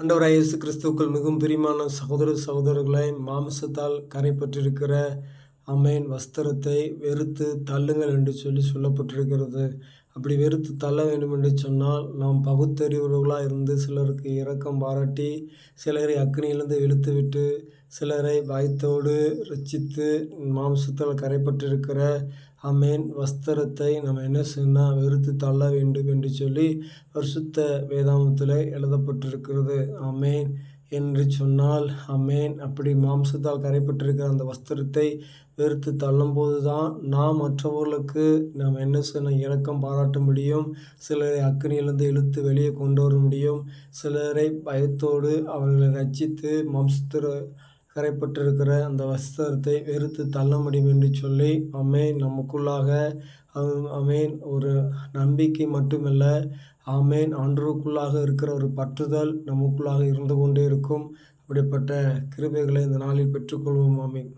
அண்டவராய் இயேசு கிறிஸ்துக்கள் மிகவும் பிரியமான சகோதர சகோதரர்களை மாம்சத்தால் கரைப்பட்டிருக்கிற அமேன். வஸ்திரத்தை வெறுத்து தள்ளுங்கள் என்று சொல்லி சொல்லப்பட்டிருக்கிறது. அப்படி வெறுத்து தள்ள வேண்டும் என்று சொன்னால் நாம் பகுத்தறிவுகளாக இருந்து சிலருக்கு இரக்கம் பாராட்டி சிலரை அக்னியிலிருந்து இழுத்துவிட்டு சிலரை பயத்தோடு ரச்சித்து மாம்சத்தால் கரைப்பட்டிருக்கிற அமேன். வஸ்திரத்தை நம்ம என்ன செய்யணும் வெறுத்து தள்ள வேண்டும் என்று சொல்லி வருஷத்த வேதாமத்தில் எழுதப்பட்டிருக்கிறது. அமேன். என்று சொன்னால் அமேன் அப்படி மாம்சத்தால் கரைப்பட்டிருக்கிற அந்த வஸ்திரத்தை வெறுத்து தள்ளும்போது தான் நாம் மற்றவர்களுக்கு நாம் என்ன செய்யணும் இறக்கம் பாராட்ட முடியும் சிலரை அக்னியிலிருந்து இழுத்து வெளியே கொண்டு வர முடியும் சிலரை பயத்தோடு அவர்களை ரட்சித்து மாம்சத்திர கரைப்பட்டிருக்கிற அந்த வஸ்திரத்தை வெறுத்து தள்ள முடியும் என்று சொல்லி அமேன் நமக்குள்ளாக அமேன் ஒரு நம்பிக்கை மட்டுமல்ல ஆமேன் ஆண்டருக்குள்ளாக இருக்கிற ஒரு பற்றுதல் நமக்குள்ளாக இருந்து கொண்டே இருக்கும். அப்படிப்பட்ட கிருபைகளை இந்த நாளில் பெற்றுக்கொள்வோம் ஆமேன்.